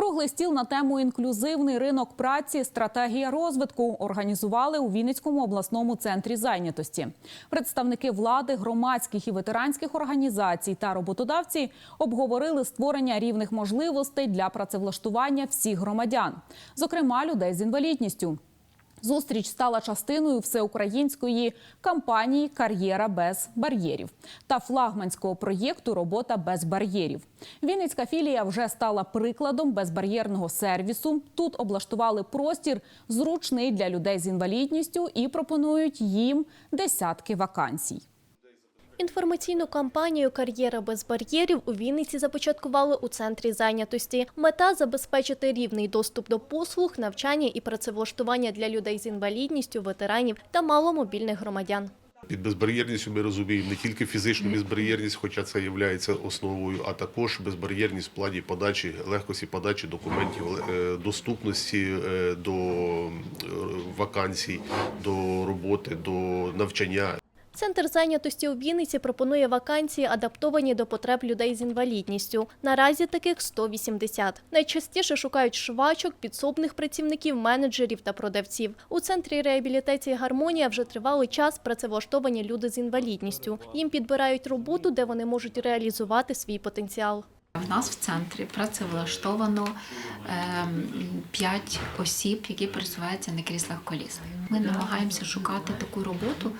Круглий стіл на тему інклюзивний ринок праці, стратегія розвитку організували у Вінницькому обласному центрі зайнятості. Представники влади, громадських і ветеранських організацій та роботодавці обговорили створення рівних можливостей для працевлаштування всіх громадян, зокрема людей з інвалідністю. Зустріч стала частиною всеукраїнської кампанії Кар'єра без бар'єрів та флагманського проєкту Робота без бар'єрів. Вінницька філія вже стала прикладом безбар'єрного сервісу. Тут облаштували простір зручний для людей з інвалідністю і пропонують їм десятки вакансій. Інформаційну кампанію Кар'єра без бар'єрів у Вінниці започаткували у центрі зайнятості. Мета забезпечити рівний доступ до послуг, навчання і працевлаштування для людей з інвалідністю, ветеранів та маломобільних громадян. Під безбар'єрністю ми розуміємо не тільки фізичну безбар'єрність, хоча це є основою, а також безбар'єрність в плані подачі, легкості подачі документів, е, доступності е, до е, вакансій, до роботи, до навчання. Центр зайнятості у Вінниці пропонує вакансії, адаптовані до потреб людей з інвалідністю. Наразі таких 180. Найчастіше шукають швачок, підсобних працівників, менеджерів та продавців. У центрі реабілітації гармонія вже тривалий час працевлаштовані люди з інвалідністю. Їм підбирають роботу, де вони можуть реалізувати свій потенціал. В нас в центрі працевлаштовано 5 осіб, які пересуваються на кріслах коліс. Ми намагаємося шукати таку роботу,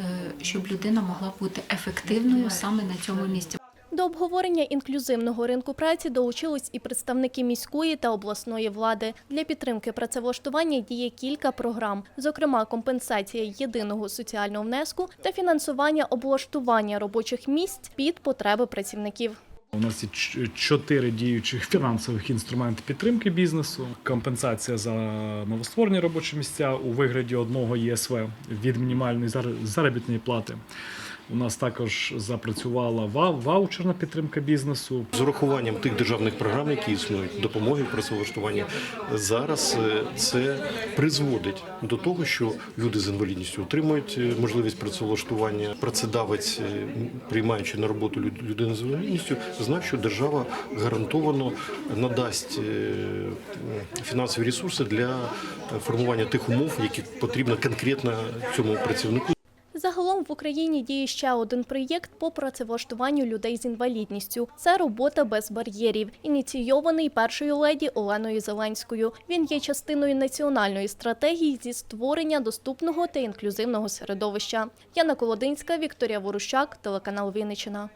е, щоб людина могла бути ефективною саме на цьому місці. До обговорення інклюзивного ринку праці долучились і представники міської та обласної влади. Для підтримки працевлаштування діє кілька програм, зокрема компенсація єдиного соціального внеску та фінансування облаштування робочих місць під потреби працівників. У нас є чотири діючих фінансових інструменти підтримки бізнесу, компенсація за новостворені робочі місця у вигляді одного ЄСВ від мінімальної зар- заробітної плати. У нас також запрацювала ва- ваучерна підтримка бізнесу. З урахуванням тих державних програм, які існують, допомоги в зараз е, це призводить до того, що люди з інвалідністю отримують е, можливість працевлаштування. Працедавець, е, приймаючи на роботу люд- людину з інвалідністю, знає, що держава гарантовано надасть фінансові ресурси для формування тих умов, які потрібно конкретно цьому працівнику. Загалом в Україні діє ще один проєкт по працевлаштуванню людей з інвалідністю. Це робота без бар'єрів, ініційований першою леді Оленою Зеленською. Він є частиною національної стратегії зі створення доступного та інклюзивного середовища. Яна Колодинська, Вікторія Ворущак, телеканал Вінниччина.